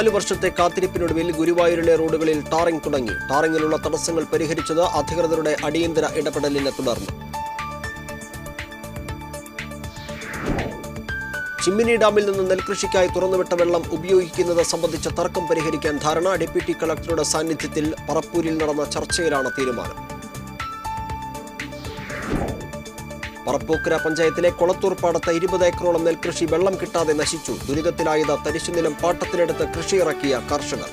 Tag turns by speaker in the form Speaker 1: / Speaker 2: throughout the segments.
Speaker 1: നാലു വർഷത്തെ കാത്തിരിപ്പിനൊടുവിൽ ഗുരുവായൂരിലെ റോഡുകളിൽ ടാറിംഗ് തുടങ്ങി. ടാറിംഗിലുള്ള തടസ്സങ്ങൾ പരിഹരിച്ചത് അധികൃതരുടെ അടിയന്തര ഇടപെടലിനെ തുടർന്ന്. ചിമ്മിനി ഡാമിൽ നിന്ന് നെൽകൃഷിക്കായി തുറന്നുവിട്ട വെള്ളം ഉപയോഗിക്കുന്നത് സംബന്ധിച്ച തർക്കം പരിഹരിക്കാൻ ധാരണ ഡെപ്യൂട്ടി കളക്ടറുടെ സാന്നിധ്യത്തിൽ പറപ്പൂരിൽ നടന്ന ചർച്ചയിലാണ് തീരുമാനം. പറപ്പൂക്കര പഞ്ചായത്തിലെ കൊളത്തൂർ പാടത്ത് ഇരുപത് ഏക്കറോളം നെൽകൃഷി വെള്ളം കിട്ടാതെ നശിച്ചു. ദുരിതത്തിലായത് തരിശുനിലം പാട്ടത്തിനെടുത്ത് കൃഷിയിറക്കിയ കർഷകർ.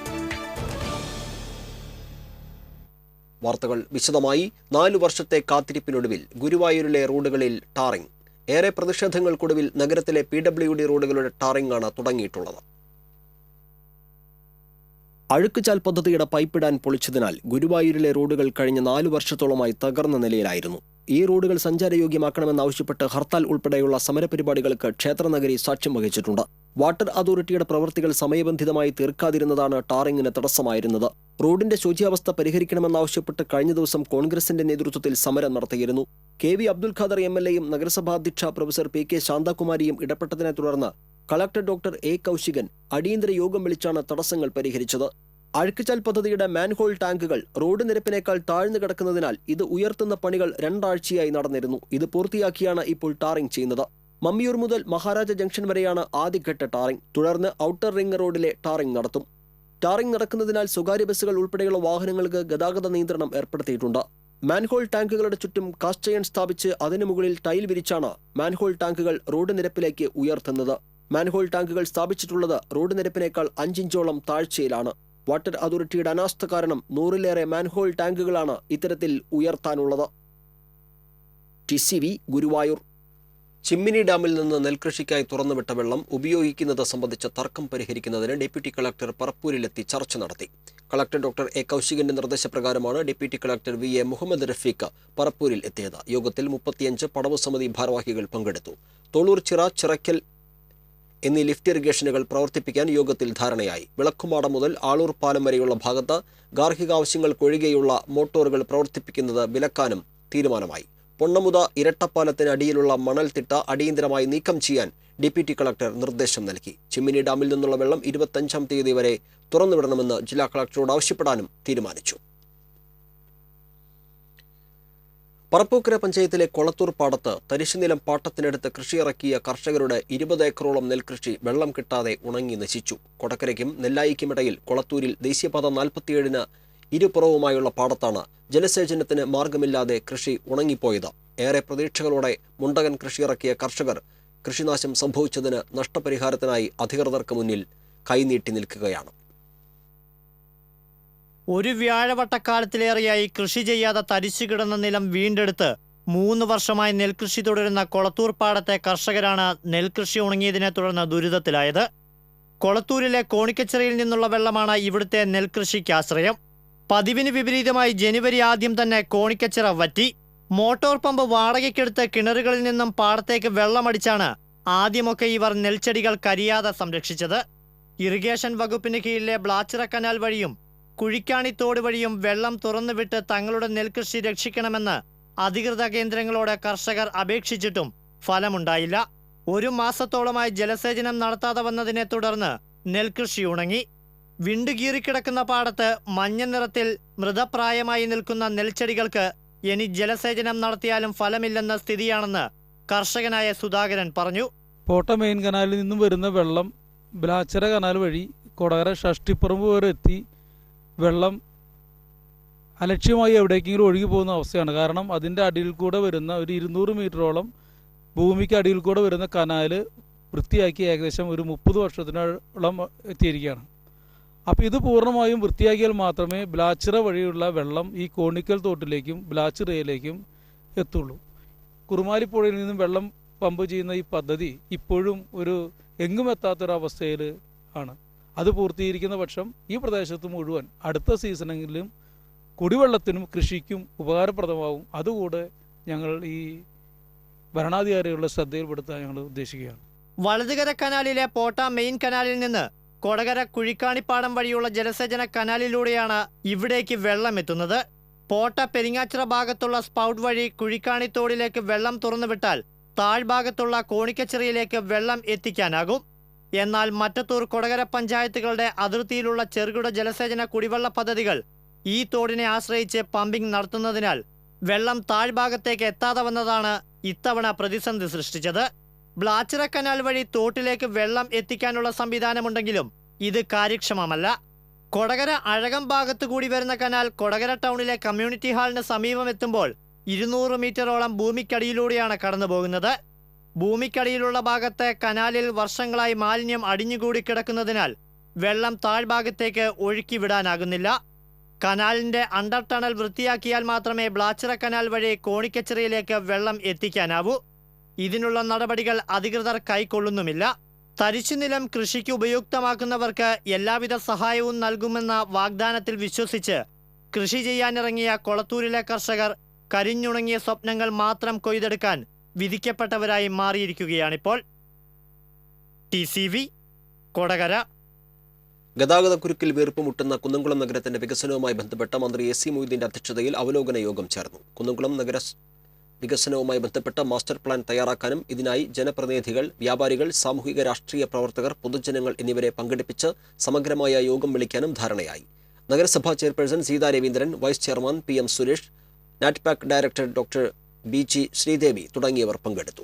Speaker 1: വാർത്തകൾ വിശദമായി. നാലു വർഷത്തെ കാത്തിരിപ്പിനൊടുവിൽ ഗുരുവായൂരിലെ റോഡുകളിൽ ടാറിംഗ്. ഏറെ പ്രതിഷേധങ്ങൾക്കൊടുവിൽ നഗരത്തിലെ പി ഡബ്ല്യു ഡി റോഡുകളുടെ ടാറിംഗ് ആണ് തുടങ്ങിയിട്ടുള്ളത്. അഴുക്കുചാൽ പദ്ധതിയുടെ പൈപ്പിടാൻ പൊളിച്ചതിനാൽ ഗുരുവായൂരിലെ റോഡുകൾ കഴിഞ്ഞ നാലു വർഷത്തോളമായി തകർന്ന നിലയിലായിരുന്നു. ഈ റോഡുകൾ സഞ്ചാരയോഗ്യമാക്കണമെന്നാവശ്യപ്പെട്ട് ഹർത്താൽ ഉൾപ്പെടെയുള്ള സമരപരിപാടികൾക്ക് ക്ഷേത്രനഗരി സാക്ഷ്യം വഹിച്ചിട്ടുണ്ട്. വാട്ടർ അതോറിറ്റിയുടെ പ്രവൃത്തികൾ സമയബന്ധിതമായി തീർക്കാതിരുന്നതാണ് ടാറിംഗിന് തടസ്സമായിരുന്നത്. റോഡിന്റെ ശോച്യാവസ്ഥ പരിഹരിക്കണമെന്നാവശ്യപ്പെട്ട് കഴിഞ്ഞ ദിവസം കോൺഗ്രസിന്റെ നേതൃത്വത്തിൽ സമരം നടത്തിയിരുന്നു. K V Abdul Khader M L എയും നഗരസഭാധ്യക്ഷ പ്രൊഫസർ പി കെ ശാന്തകുമാരിയും ഇടപെട്ടതിനെ തുടർന്ന് കളക്ടർ ഡോക്ടർ എ കൗശികൻ അടിയന്തര യോഗം വിളിച്ചാണ് തടസ്സങ്ങൾ പരിഹരിച്ചത്. അഴുക്കുചാൽ പദ്ധതിയുടെ മാൻഹോൾ ടാങ്കുകൾ റോഡ് നിരപ്പിനേക്കാൾ താഴ്ന്നു കിടക്കുന്നതിനാൽ ഇത് ഉയർത്തുന്ന പണികൾ രണ്ടാഴ്ചയായി നടന്നിരുന്നു. ഇത് പൂർത്തിയാക്കിയാണ് ഇപ്പോൾ ടാറിംഗ് ചെയ്യുന്നത്. മമ്മിയൂർ മുതൽ മഹാരാജ ജംഗ്ഷൻ വരെയാണ് ആദ്യഘട്ട ടാറിംഗ്. തുടർന്ന് ഔട്ടർ റിംഗ് റോഡിലെ ടാറിംഗ് നടത്തും. ടാറിംഗ് നടക്കുന്നതിനാൽ സ്വകാര്യ ബസ്സുകൾ ഉൾപ്പെടെയുള്ള വാഹനങ്ങൾക്ക് ഗതാഗത നിയന്ത്രണം ഏർപ്പെടുത്തിയിട്ടുണ്ട്. മാൻഹോൾ ടാങ്കുകളുടെ ചുറ്റും കാസ്റ്റയൺ സ്ഥാപിച്ച് അതിനു മുകളിൽ ടൈൽ വിരിച്ചാണ് മാൻഹോൾ ടാങ്കുകൾ റോഡ് നിരപ്പിലേക്ക് ഉയർത്തുന്നത്. മാൻഹോൾ ടാങ്കുകൾ സ്ഥാപിച്ചിട്ടുള്ളത് റോഡ് നിരപ്പിനേക്കാൾ അഞ്ചിഞ്ചോളം താഴ്ചയിലാണ്. വാട്ടർ അതോറിറ്റിയുടെ അനാസ്ഥ കാരണം നൂറിലേറെ മാൻഹോൾ ടാങ്കുകളാണ് ഇത്തരത്തിൽ ഉയർത്താനുള്ളത്. T C V Guruvayur. Chimmini ഡാമിൽ നിന്ന് നെൽകൃഷിക്കായി തുറന്നുവിട്ട വെള്ളം ഉപയോഗിക്കുന്നത് സംബന്ധിച്ച തർക്കം പരിഹരിക്കുന്നതിന് ഡെപ്യൂട്ടി കളക്ടർ പറപ്പൂരിലെത്തി ചർച്ച നടത്തി. കളക്ടർ ഡോക്ടർ എ കൗശികന്റെ നിർദ്ദേശപ്രകാരമാണ് deputy collector V A Muhammad Rafeeq പറപ്പൂരിൽ എത്തിയത് യോഗത്തിൽ മുപ്പത്തിയഞ്ച് പടവ് സമിതി ഭാരവാഹികൾ പങ്കെടുത്തു. തൊളൂർ ചിറ ചിറക്കൽ എന്നീ ലിഫ്റ്റ് ഇറിഗേഷനുകൾ പ്രവർത്തിപ്പിക്കാൻ യോഗത്തിൽ ധാരണയായി. വിളക്കുമാടം മുതൽ ആളൂർ പാലം വരെയുള്ള ഭാഗത്ത് ഗാർഹിക ആവശ്യങ്ങൾക്കൊഴികെയുള്ള മോട്ടോറുകൾ പ്രവർത്തിപ്പിക്കുന്നത് വിലക്കാനും തീരുമാനമായി. പൊണ്ണമുത ഇരട്ടപ്പാലത്തിന് അടിയിലുള്ള മണൽത്തിട്ട അടിയന്തരമായി നീക്കം ചെയ്യാൻ ഡെപ്യൂട്ടി കളക്ടർ നിർദ്ദേശം നൽകി. ചിമ്മിനി ഡാമിൽ നിന്നുള്ള വെള്ളം ഇരുപത്തഞ്ചാം തീയതി വരെ തുറന്നുവിടണമെന്ന് ജില്ലാ കളക്ടറോട് ആവശ്യപ്പെടാനും തീരുമാനിച്ചു. പറപ്പൂക്കര പഞ്ചായത്തിലെ കൊളത്തൂർ പാടത്ത് തരിശുനിലം പാട്ടത്തിനടുത്ത് കൃഷിയിറക്കിയ കർഷകരുടെ ഇരുപത് ഏക്കറോളം നെൽകൃഷി വെള്ളം കിട്ടാതെ ഉണങ്ങി നശിച്ചു. കൊടക്കരയ്ക്കും നെല്ലായിക്കുമിടയിൽ കൊളത്തൂരിൽ ദേശീയപാത നാൽപ്പത്തിയേഴിന് ഇരുപുറവുമായുള്ള പാടത്താണ് ജലസേചനത്തിന് മാർഗമില്ലാതെ കൃഷി ഉണങ്ങിപ്പോയത്. ഏറെ പ്രതീക്ഷകളോടെ മുണ്ടകൻ കൃഷിയിറക്കിയ കർഷകർ കൃഷിനാശം സംഭവിച്ചതിന് നഷ്ടപരിഹാരത്തിനായി അധികൃതർക്ക് മുന്നിൽ കൈനീട്ടി നിൽക്കുകയാണ്.
Speaker 2: ഒരു വ്യാഴവട്ടക്കാലത്തിലേറെയായി കൃഷി ചെയ്യാതെ തരിച്ചു കിടന്ന നിലം വീണ്ടെടുത്ത് മൂന്ന് വർഷമായി നെൽകൃഷി തുടരുന്ന കൊളത്തൂർ പാടത്തെ കർഷകരാണ് നെൽകൃഷി ഉണങ്ങിയതിനെ തുടർന്ന് ദുരിതത്തിലായത്. കൊളത്തൂരിലെ കോണിക്കച്ചിറയിൽ നിന്നുള്ള വെള്ളമാണ് ഇവിടുത്തെ നെൽകൃഷിക്ക് ആശ്രയം. പതിവിന് വിപരീതമായി ജനുവരി ആദ്യം തന്നെ കോണിക്കച്ചിറ വറ്റി. മോട്ടോർ പമ്പ് വാടകയ്ക്കെടുത്ത് കിണറുകളിൽ നിന്നും പാടത്തേക്ക് വെള്ളമടിച്ചാണ് ആദ്യമൊക്കെ ഇവർ നെൽച്ചെടികൾ കരിയാതെ സംരക്ഷിച്ചത്. ഇറിഗേഷൻ വകുപ്പിന് കീഴിലെ ബ്ലാച്ചിറ കനാൽ വഴിയും കുഴിക്കാണി തോട് വഴിയും വെള്ളം തുറന്നുവിട്ട് തങ്ങളുടെ നെൽകൃഷി രക്ഷിക്കണമെന്ന് അധികൃത കേന്ദ്രങ്ങളോട് കർഷകർ അപേക്ഷിച്ചിട്ടും ഫലമുണ്ടായില്ല. ഒരു മാസത്തോളമായി ജലസേചനം നടത്താതെ വന്നതിനെ തുടർന്ന് നെൽകൃഷി ഉണങ്ങി. വിണ്ടുകീറിക്കിടക്കുന്ന പാടത്ത് മഞ്ഞ നിറത്തിൽ മൃതപ്രായമായി നിൽക്കുന്ന നെൽച്ചെടികൾക്ക് ഇനി ജലസേചനം നടത്തിയാലും ഫലമില്ലെന്ന സ്ഥിതിയാണെന്ന് കർഷകനായ സുധാകരൻ പറഞ്ഞു.
Speaker 3: പോട്ട മെയിൻ കനാലിൽ നിന്നും വരുന്ന വെള്ളം ബ്ലാച്ചര കനാൽ വഴി കൊടകര ഷഷ്ടിപ്പറമ്പ് വരെ എത്തി. വെള്ളം അലക്ഷ്യമായി എവിടേക്കെങ്കിലും ഒഴുകി പോകുന്ന അവസ്ഥയാണ്. കാരണം അതിന്റെ അടിയിൽ കൂടെ വരുന്ന ഒരു ഇരുന്നൂറ് മീറ്ററോളം ഭൂമിക്ക് അടിയിൽ കൂടെ വരുന്ന കനാല് വൃത്തിയാക്കി ഏകദേശം ഒരു മുപ്പത് വർഷത്തിനോളം എത്തിയിരിക്കുകയാണ്. അപ്പോൾ ഇത് പൂർണമായും വൃത്തിയാക്കിയാൽ മാത്രമേ ബ്ലാച്ചിറ വഴിയുള്ള വെള്ളം ഈ കോണിക്കൽ തോട്ടിലേക്കും ബ്ലാച്ചിറയിലേക്കും എത്തുള്ളൂ. കുറുമാലിപ്പുഴയിൽ നിന്നും വെള്ളം പമ്പ് ചെയ്യുന്ന ഈ പദ്ധതി ഇപ്പോഴും ഒരു എങ്ങും എത്താത്തൊരവസ്ഥയിൽ ആണ്. അത് പൂർത്തീകരിക്കുന്ന പക്ഷം ഈ പ്രദേശത്ത് മുഴുവൻ അടുത്ത സീസണെങ്കിലും കുടിവെള്ളത്തിനും കൃഷിക്കും ഉപകാരപ്രദമാവും. അതുകൂടെ ഞങ്ങൾ ഈ ഭരണാധികാരികളുടെ ശ്രദ്ധയിൽപ്പെടുത്താൻ ഞങ്ങൾ ഉദ്ദേശിക്കുകയാണ്.
Speaker 2: വലതുകര കനാലിലെ പോട്ട മെയിൻ കനാലിൽ നിന്ന് കൊടകര കുഴിക്കാണിപ്പാടം വഴിയുള്ള ജലസേചന കനാലിലൂടെയാണ് ഇവിടേക്ക് വെള്ളം എത്തുന്നത് പോട്ട പെരിങ്ങാച്ചിറ ഭാഗത്തുള്ള സ്പൗട്ട് വഴി കുഴിക്കാണിത്തോടിലേക്ക് വെള്ളം തുറന്നുവിട്ടാൽ താഴ്ഭാഗത്തുള്ള കോണിക്കച്ചിറയിലേക്ക് വെള്ളം എത്തിക്കാനാകും. എന്നാൽ മറ്റത്തൂർ കൊടകര പഞ്ചായത്തുകളുടെ അതിർത്തിയിലുള്ള ചെറുകിട ജലസേചന കുടിവെള്ള പദ്ധതികൾ ഈ തോടിനെ ആശ്രയിച്ച് പമ്പിംഗ് നടത്തുന്നതിനാൽ വെള്ളം താഴ്ഭാഗത്തേക്ക് എത്താതെ വന്നതാണ് ഇത്തവണ പ്രതിസന്ധി സൃഷ്ടിച്ചത്. ബ്ലാച്ചിറ കനാൽ വഴി തോട്ടിലേക്ക് വെള്ളം എത്തിക്കാനുള്ള സംവിധാനമുണ്ടെങ്കിലും ഇത് കാര്യക്ഷമമല്ല. കൊടകര അഴകം ഭാഗത്തു കൂടി വരുന്ന കനാൽ കൊടകര ടൗണിലെ കമ്മ്യൂണിറ്റി ഹാളിന് സമീപം എത്തുമ്പോൾ ഇരുന്നൂറ് മീറ്ററോളം ഭൂമിക്കടിയിലൂടെയാണ് കടന്നു പോകുന്നത് ഭൂമിക്കടിയിലുള്ള ഭാഗത്തെ കനാലിൽ വർഷങ്ങളായി മാലിന്യം അടിഞ്ഞുകൂടി കിടക്കുന്നതിനാൽ വെള്ളം താഴ്ഭാഗത്തേക്ക് ഒഴുക്കി വിടാനാകുന്നില്ല കനാലിന്റെ അണ്ടർ ടണൽ വൃത്തിയാക്കിയാൽ മാത്രമേ ബ്ലാച്ചിറ കനാൽ വഴി കോണിക്കച്ചിറയിലേക്ക് വെള്ളം എത്തിക്കാനാവൂ. ഇതിനുള്ള നടപടികൾ അധികൃതർ കൈക്കൊള്ളുന്നുമില്ല. തരിശുനിലം കൃഷിക്ക് ഉപയുക്തമാക്കുന്നവർക്ക് എല്ലാവിധ സഹായവും നൽകുമെന്ന വാഗ്ദാനത്തിൽ വിശ്വസിച്ച് കൃഷി ചെയ്യാനിറങ്ങിയ കൊളത്തൂരിലെ കർഷകർ കരിഞ്ഞുണങ്ങിയ സ്വപ്നങ്ങൾ മാത്രം കൊയ്തെടുക്കാൻ വിധിക്കപ്പെട്ടവരായി മാറിയിരിക്കുകയാണിപ്പോൾ ടി സി വി കൊടകര.
Speaker 1: ഗതാഗതക്കുരുക്കിൽ വീർപ്പുമുട്ടുന്ന കുന്നംകുളം നഗരത്തിന്റെ വികസനവുമായി ബന്ധപ്പെട്ട മന്ത്രി എ സി മൊയ്തീന്റെ അധ്യക്ഷതയിൽ അവലോകന യോഗം ചേർന്നു. കുന്നംകുളം നഗര വികസനവുമായി ബന്ധപ്പെട്ട മാസ്റ്റർ പ്ലാൻ തയ്യാറാക്കാനും ഇതിനായി ജനപ്രതിനിധികൾ വ്യാപാരികൾ സാമൂഹിക രാഷ്ട്രീയ പ്രവർത്തകർ പൊതുജനങ്ങൾ എന്നിവരെ പങ്കെടുപ്പിച്ച് സമഗ്രമായ യോഗം വിളിക്കാനും ധാരണയായി. നഗരസഭാ chairperson Seetha Raveendran vice chairman P M Suresh NATPAC director doctor B G Sreedevi തുടങ്ങിയവർ പങ്കെടുത്തു.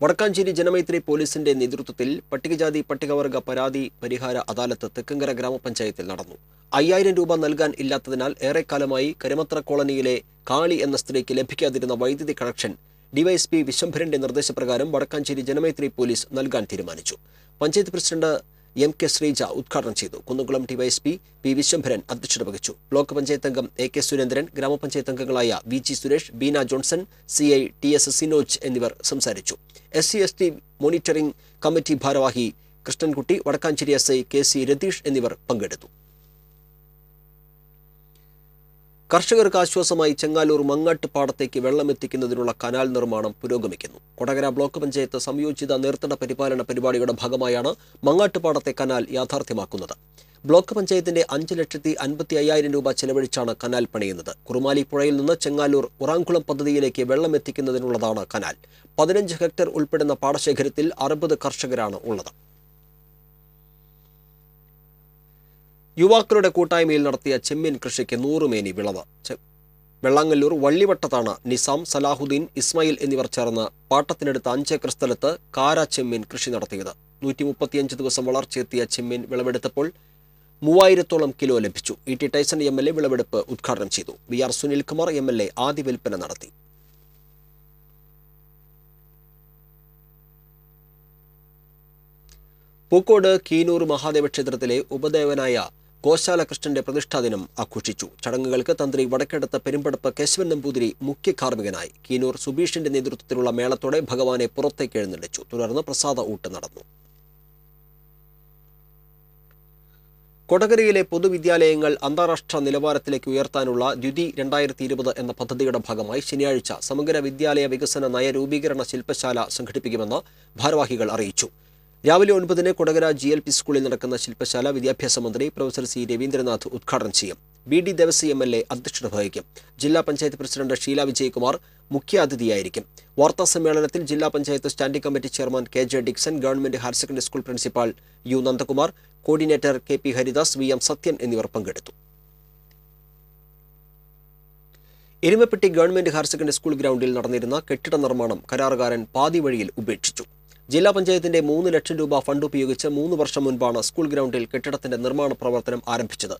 Speaker 1: വടക്കാഞ്ചേരി ജനമൈത്രി പോലീസിന്റെ നേതൃത്വത്തിൽ പട്ടികജാതി പട്ടികവർഗ പരാതി പരിഹാര അദാലത്ത് തെക്കങ്കര ഗ്രാമപഞ്ചായത്തിൽ നടന്നു. അയ്യായിരം രൂപ നൽകാൻ ഇല്ലാത്തതിനാൽ ഏറെക്കാലമായി കരുമത്ര കോളനിയിലെ കാളി എന്ന സ്ത്രീക്ക് ലഭിക്കാതിരുന്ന വൈദ്യുതി കണക്ഷൻ ഡിവൈഎസ്പി വിശംഭരന്റെ നിർദ്ദേശപ്രകാരം വടക്കാഞ്ചേരി ജനമൈത്രി പോലീസ് നൽകാൻ തീരുമാനിച്ചു. Panchayat president M K Sreeja ഉദ്ഘാടനം ചെയ്തു. കുന്നംകുളം ഡിവൈഎസ്പി പി വിശ്വംഭരൻ അധ്യക്ഷത വഹിച്ചു. ബ്ലോക്ക് പഞ്ചായത്ത് അംഗം എ കെ സുരേന്ദ്രൻ ഗ്രാമപഞ്ചായത്ത് അംഗങ്ങളായ V G Suresh Beena Johnson C I T S Sinoj എന്നിവർ സംസാരിച്ചു. S C S T monitoring committee ഭാരവാഹി Krishnankutty Vadakkanchery S I K C Ratheesh എന്നിവർ പങ്കെടുത്തു. കർഷകർക്ക് ആശ്വാസമായി ചെങ്ങാലൂർ മങ്ങാട്ട് പാടത്തേക്ക് വെള്ളമെത്തിക്കുന്നതിനുള്ള കനാൽ നിർമ്മാണം പുരോഗമിക്കുന്നു. കൊടകര ബ്ലോക്ക് പഞ്ചായത്ത് സംയോജിത നീർത്തട പരിപാലന പരിപാടിയുടെ ഭാഗമായാണ് മങ്ങാട്ടുപാടത്തെ കനാൽ യാഥാർത്ഥ്യമാക്കുന്നത്. ബ്ലോക്ക് പഞ്ചായത്തിന്റെ അഞ്ച് ലക്ഷത്തി അൻപത്തി അയ്യായിരം രൂപ ചെലവഴിച്ചാണ് കനാൽ പണിയുന്നത്. കുറുമാലി പുഴയിൽ നിന്ന് ചെങ്ങാലൂർ ഉറാങ്കുളം പദ്ധതിയിലേക്ക് വെള്ളം എത്തിക്കുന്നതിനുള്ളതാണ് കനാൽ. പതിനഞ്ച് ഹെക്ടർ ഉൾപ്പെടുന്ന പാടശേഖരത്തിൽ അറുപത് കർഷകരാണ് ഉള്ളത്. യുവാക്കളുടെ കൂട്ടായ്മയിൽ നടത്തിയ ചെമ്മീൻ കൃഷിക്ക് നൂറുമേനി വിളവ്. വെള്ളാങ്ങല്ലൂർ വള്ളിവട്ടത്താണ് നിസാം സലാഹുദ്ദീൻ ഇസ്മായിൽ എന്നിവർ ചേർന്ന് പാട്ടത്തിനെടുത്ത അഞ്ചേക്കർ സ്ഥലത്ത് കാര ചെമ്മീൻ കൃഷി നടത്തിയത്. നൂറ്റി മുപ്പത്തിയഞ്ച് ദിവസം വളർച്ചയെത്തിയ ചെമ്മീൻ വിളവെടുത്തപ്പോൾ മൂവായിരത്തോളം കിലോ ലഭിച്ചു. E T Tyson M L A വിളവെടുപ്പ് ഉദ്ഘാടനം ചെയ്തു. V R Sunilkumar M L A ആദ്യ വിൽപ്പന നടത്തി. പൂക്കോട് കീനൂർ മഹാദേവ ക്ഷേത്രത്തിലെ ഉപദേവനായ ഗോശാല കൃഷ്ണന്റെ പ്രതിഷ്ഠാദിനം ആഘോഷിച്ചു. ചടങ്ങുകൾക്ക് തന്ത്രി വടക്കെടുത്ത പെരുമ്പടപ്പ് കേശവൻ നമ്പൂതിരി മുഖ്യ കാർമ്മികനായി. കീനൂർ സുബീഷിന്റെ നേതൃത്വത്തിലുള്ള മേളത്തോടെ ഭഗവാനെ പുറത്തേക്ക് എഴുന്നള്ളിച്ചു. തുടർന്ന് പ്രസാദ ഊട്ട് നടന്നു. കൊടകരയിലെ പൊതുവിദ്യാലയങ്ങൾ അന്താരാഷ്ട്ര നിലവാരത്തിലേക്ക് ഉയർത്താനുള്ള ദ്യുതി രണ്ടായിരത്തി ഇരുപത് എന്ന പദ്ധതിയുടെ ഭാഗമായി ശനിയാഴ്ച സമഗ്ര വിദ്യാലയ വികസന നയരൂപീകരണ ശില്പശാല സംഘടിപ്പിക്കുമെന്ന് ഭാരവാഹികൾ അറിയിച്ചു. രാവിലെ ഒൻപതിന് കൊടകര ജി എൽ പി സ്കൂളിൽ നടക്കുന്ന ശില്പശാല വിദ്യാഭ്യാസ മന്ത്രി പ്രൊഫസർ സി രവീന്ദ്രനാഥ് ഉദ്ഘാടനം ചെയ്യും. B D Devasi M L A അധ്യക്ഷത വഹിക്കും. ജില്ലാ പഞ്ചായത്ത് പ്രസിഡന്റ് ഷീല വിജയകുമാർ മുഖ്യാതിഥിയായിരിക്കും. വാർത്താ സമ്മേളനത്തിൽ ജില്ലാ panchayat standing committee chairman K J Dixon government higher secondary school principal U Nandakumar coordinator K P Haridas V M Sathyan എന്നിവർ പങ്കെടുത്തു. Erumapetty government higher secondary school ഗ്രൗണ്ടിൽ നടന്നിരുന്ന കെട്ടിട നിർമ്മാണം കരാറുകാരൻ പാതി വഴിയിൽ ഉപേക്ഷിച്ചു. ജില്ലാ പഞ്ചായത്തിന്റെ മൂന്ന് ലക്ഷം രൂപ ഫണ്ട് ഉപയോഗിച്ച് മൂന്ന് വർഷം മുൻപാണ് സ്കൂൾ ഗ്രൗണ്ടിൽ കെട്ടിടത്തിന്റെ നിർമ്മാണ പ്രവർത്തനം ആരംഭിച്ചത്.